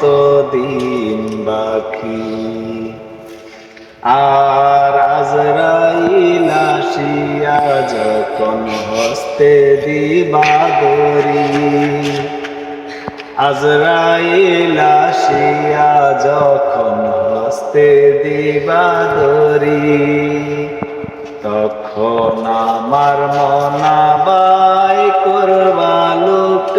কত দিন বাকি? আর আজরাইল আসিয়া যখন হস্তে দিবাদরি আজরাইল আসিয়া যখন হস্তে দিবাদরি তখন আমার করবা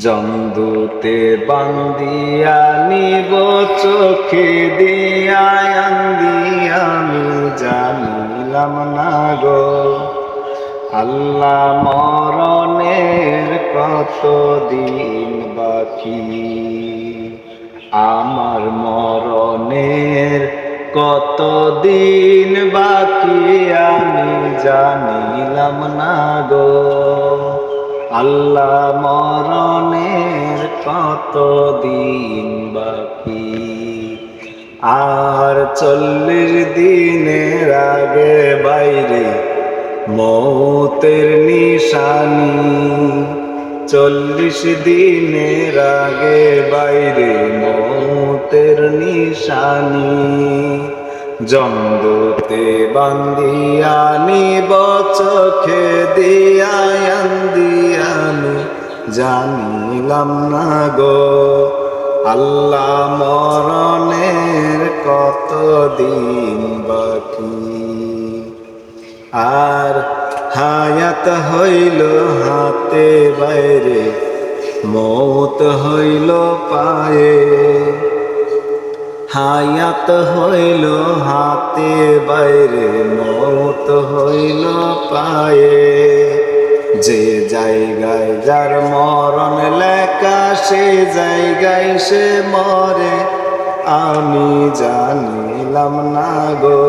জন্দুতে বান্দিয়া নিব চোখে দিয়া আমি জানিলাম না গো। আল্লাহ মরণের কত দিন বাকি? আমার মরণের কত দিন বাকি? আমি জানিলাম না গো। আল্লাহ মরণের কত দিন বাকি? আর চল্লিশ দিনের আগে বাইরে মৌতের নিশানি। চল্লিশ দিনের আগে বাইরে মৌতের নিশানি। জন্দুতে বান্দিয়া নিব দিয়ান্দিয়ানি জানিলাম না গো। আল্লাহ মরণের কত দিন বাকি। আর হায়াত হইল হাতে বাইরে, মৌত হইল পায়ে। হায়াত হইল হাতে বাইরে, মৌত হইল পায়ে। যে জায়গায় যার মরণ লেখা, সে জায়গায় সে মরে। আমি জানিলাম না গো,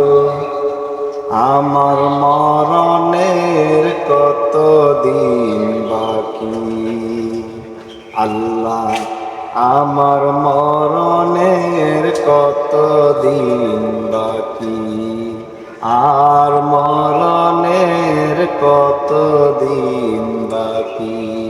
আমার মরণের কত দিন বাকি? আল্লাহ, আমার মরণের কত দিন বাকি? আর মরণের কতদিন বাকি?